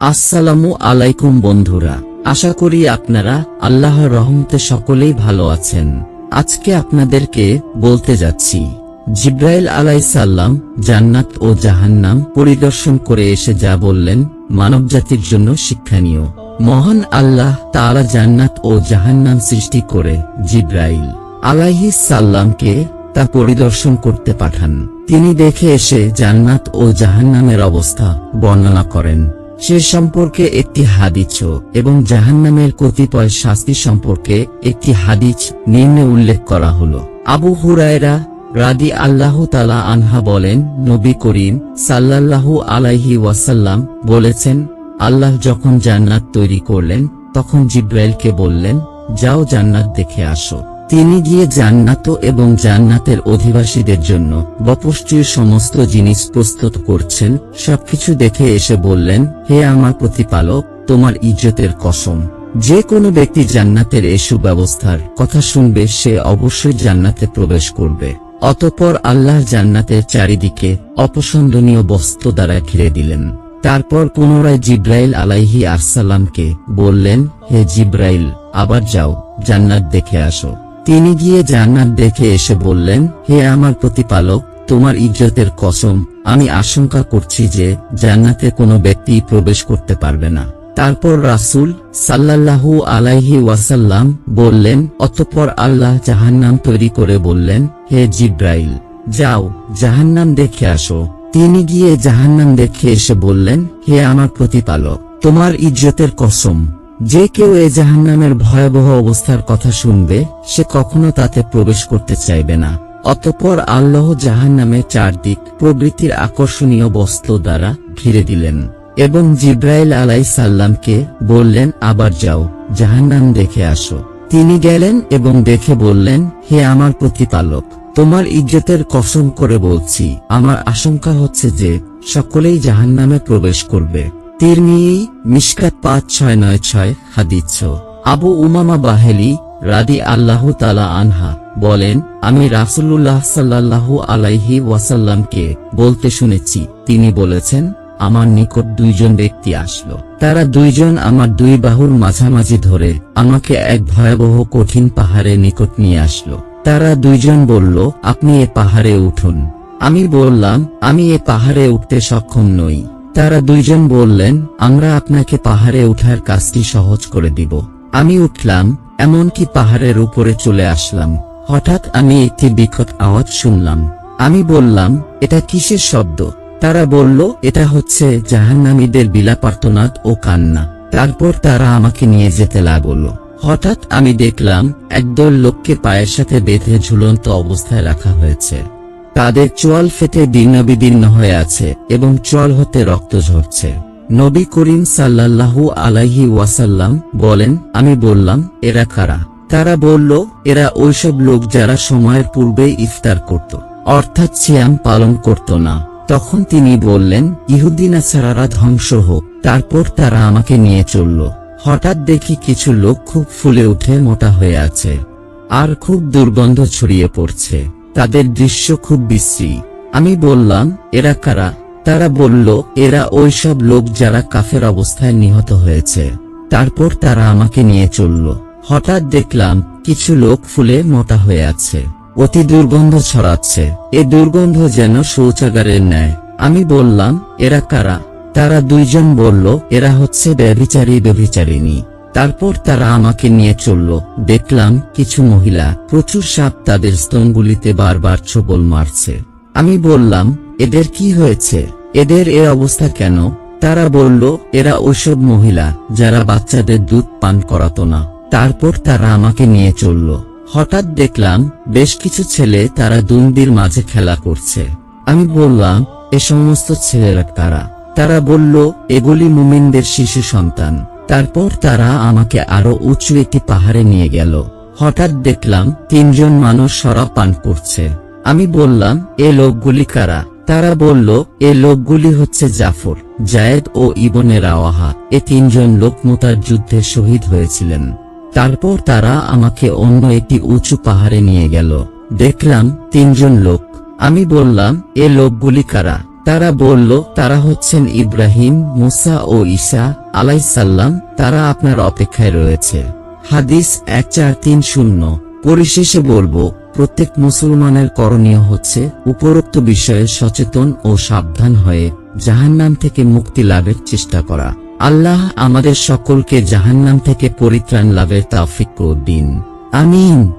আসসালামু আলাইকুম বন্ধুরা, আশা করি আপনারা আল্লাহর রহমতে সকলেই ভালো আছেন। আজকে আপনাদেরকে বলতে যাচ্ছি, জিব্রাইল আলাইসাল্লাম জান্নাত ও জাহান্নাম পরিদর্শন করে এসে যা বললেন, মানবজাতির জন্য শিক্ষণীয়। মহান আল্লাহ তারা জান্নাত ও জাহান্নাম সৃষ্টি করে জিব্রাইল আলাইহিস সাল্লামকে তা পরিদর্শন করতে পাঠান। তিনি দেখে এসে জান্নাত ও জাহান্নামের অবস্থা বর্ণনা করেন। সে সম্পর্কে একটি হাদিছ এবং জাহান্নামের কতিপয় শাস্তি সম্পর্কে একটি হাদিছ নিম্নে উল্লেখ করা হল। আবু হুরায়রা রাদি আল্লাহ তালা আনহা বলেন, নবী করিম সাল্লাল্লাহু আলাইহি ওয়াসাল্লাম বলেছেন, আল্লাহ যখন জান্নাত তৈরি করলেন, তখন জিব্রাইলকে বললেন, যাও জান্নাত দেখে আসো। তিনি গিয়ে জান্নাত এবং জান্নাতের অধিবাসীদের জন্য বপুষ্টির সমস্ত জিনিস প্রস্তুত করছেন। সবকিছু দেখে এসে বললেন, হে আমার প্রতিপালক, তোমার ইজ্জতের কসম। যে কোনো ব্যক্তি জান্নাতের এই সুব্যবস্থার কথা শুনবে, সে অবশ্যই জান্নাতে প্রবেশ করবে। অতঃপর আল্লাহ জান্নাতের চারিদিকে অপসন্দনীয় বস্ত্র দ্বারা ঘিরে দিলেন। তারপর পুনরায় জিব্রাইল আলাইহি আরসালামকে বললেন, হে জিব্রাইল, আবার যাও, জান্নাত দেখে আসো। তিনি গিয়ে জান্নাত দেখে এসে বললেন, হে আমার প্রতিপালক, তোমার ইজ্জতের কসম, আমি আশঙ্কা করছি যে জান্নাতে কোনো ব্যক্তি প্রবেশ করতে পারবে না। তারপর রাসূল সাল্লাল্লাহু আলাইহি ওয়াসাল্লাম বললেন, অতঃপর আল্লাহ জাহান্নাম তৈরি করে বললেন, হে জিব্রাইল, যাও, জাহান্নাম দেখে আসো। তিনি গিয়ে জাহান্নাম দেখে এসে বললেন, হে আমার প্রতিপালক, তোমার ইজ্জতের কসম যে কেউ এ জাহান্নামের ভয়াবহ অবস্থার কথা শুনবে, সে কখনো তাতে প্রবেশ করতে চাইবে না। অতঃপর আল্লাহ জাহান্নামের চারদিক প্রবৃত্তির আকর্ষণীয় বস্ত্র দ্বারা ঘিরে দিলেন এবং জিব্রাইল আলাই সাল্লামকে বললেন, আবার যাও, জাহান্নাম দেখে আসো। তিনি গেলেন এবং দেখে বললেন, হে আমার প্রতিপালক, তোমার ইজ্জতের কসম করে বলছি, আমার আশঙ্কা হচ্ছে যে সকলেই জাহান্নামে প্রবেশ করবে। তিরমিই মিশকাত পাঁচ ছয় নয় ছয় হাদিচ্ছ আবু উমামা বাহেলি রাদি আল্লাহ তালা আনহা বলেন, আমি রাসুল্লাহ সাল্লাল্লাহু আলাইহি ওয়াসাল্লামকে বলতে শুনেছি। তিনি বলেছেন, আমার নিকট দুইজন ব্যক্তি আসলো। তারা দুইজন আমার দুই বাহুর মাঝামাঝি ধরে আমাকে এক ভয়াবহ কঠিন পাহাড়ে নিকট নিয়ে আসলো। তারা দুইজন বলল, আপনি এ পাহাড়ে উঠুন। আমি বললাম, আমি এ পাহাড়ে উঠতে সক্ষম নই। তারা দুইজন বললেন, আমরা আপনাকে পাহাড়ে উঠার কাজটি সহজ করে দিব। আমি উঠলাম, এমনকি পাহাড়ের উপরে চলে আসলাম। হঠাৎ আমি একটি বিকট আওয়াজ শুনলাম। আমি বললাম, এটা কিসের শব্দ? তারা বলল, এটা হচ্ছে জাহান্নামীদের বিলাপার্তনাদ ও কান্না। তারপর তারা আমাকে নিয়ে যেতে লাগল। হঠাৎ আমি দেখলাম, একদল লোককে পায়ের সাথে বেঁধে ঝুলন্ত অবস্থায় রাখা হয়েছে। তাদের চোয়াল ফেটে দীর্ণবিদীর্ণ হয়ে আছে এবং চোয়াল হতে রক্ত ঝরছে। নবী করিম সাল্লাল্লাহু আলাইহি ওয়াসাল্লাম বলেন, আমি বললাম, এরা কারা? তারা বলল, এরা ওইসব লোক যারা সময়ের পূর্বেই ইফতার করত, অর্থাৎ সিয়াম পালন করত না। তখন তিনি বললেন ইহুদিনা ছাড়ারা ধ্বংস হোক, তারপর তারা আমাকে নিয়ে চলল। হঠাৎ দেখি কিছু লোক খুব ফুলে উঠে মোটা হয়ে আছে, আর খুব দুর্গন্ধ ছড়িয়ে পড়ছে। তাদের দৃশ্য খুব বিশ্রী। আমি বললাম, এরা কারা? তারা বলল, এরা ওইসব লোক যারা কাফের অবস্থায় নিহত হয়েছে। তারপর তারা আমাকে নিয়ে চলল। হঠাৎ দেখলাম, কিছু লোক ফুলে মোটা হয়ে আছে। অতি দুর্গন্ধ ছড়াচ্ছে। এ দুর্গন্ধ যেন শৌচাগারের ন্যায়। আমি বললাম, এরা কারা? তারা দুইজন বলল, এরা হচ্ছে ব্যভিচারী ব্যভিচারিণী তারপর তারা আমাকে নিয়ে চলল। দেখলাম কিছু মহিলা, প্রচুর সাপ তাদের স্তনগুলিতে বারবার ছবল মারছে। আমি বললাম, এদের কি হয়েছে? এদের এ অবস্থা কেন? তারা বলল, এরা ওইসব মহিলা, যারা বাচ্চাদের দুধ পান করাতো না। তারপর তারা আমাকে নিয়ে চলল। হঠাৎ দেখলাম, বেশ কিছু ছেলে তারা দুন্দির মাঝে খেলা করছে। আমি বললাম, এ সমস্ত ছেলেরা কারা? তারা বলল, এগুলি মুমিনদের শিশু সন্তান। তারপর তারা আমাকে আরও উঁচু একটি পাহাড়ে নিয়ে গেল। হঠাৎ দেখলাম তিনজন মানুষ সরা পান করছে। আমি বললাম, এ লোকগুলি কারা? তারা বলল, এ লোকগুলি হচ্ছে জাফর, জায়েদ ও ইবনে রাওয়াহা। এ তিনজন লোক মোতার যুদ্ধে শহীদ হয়েছিলেন। তারপর তারা আমাকে অন্য একটি উঁচু পাহাড়ে নিয়ে গেল। দেখলাম তিনজন লোক। আমি বললাম, এ লোকগুলি কারা? তারা বলল, তারা হচ্ছেন ইব্রাহিম, মুসা ও ঈসা আলাইসাল্লাম তারা আপনার অপেক্ষায় রয়েছে। হাদিস এক চার তিন শূন্য। পরিশেষে বলব, প্রত্যেক মুসলমানের করণীয় হচ্ছে উপরোক্ত বিষয়ে সচেতন ও সাবধান হয়ে জাহান্নাম থেকে মুক্তি লাভের চেষ্টা করা। আল্লাহ আমাদের সকলকে জাহান্নাম থেকে পরিত্রাণ লাভের তাফিক দিন। আমিন।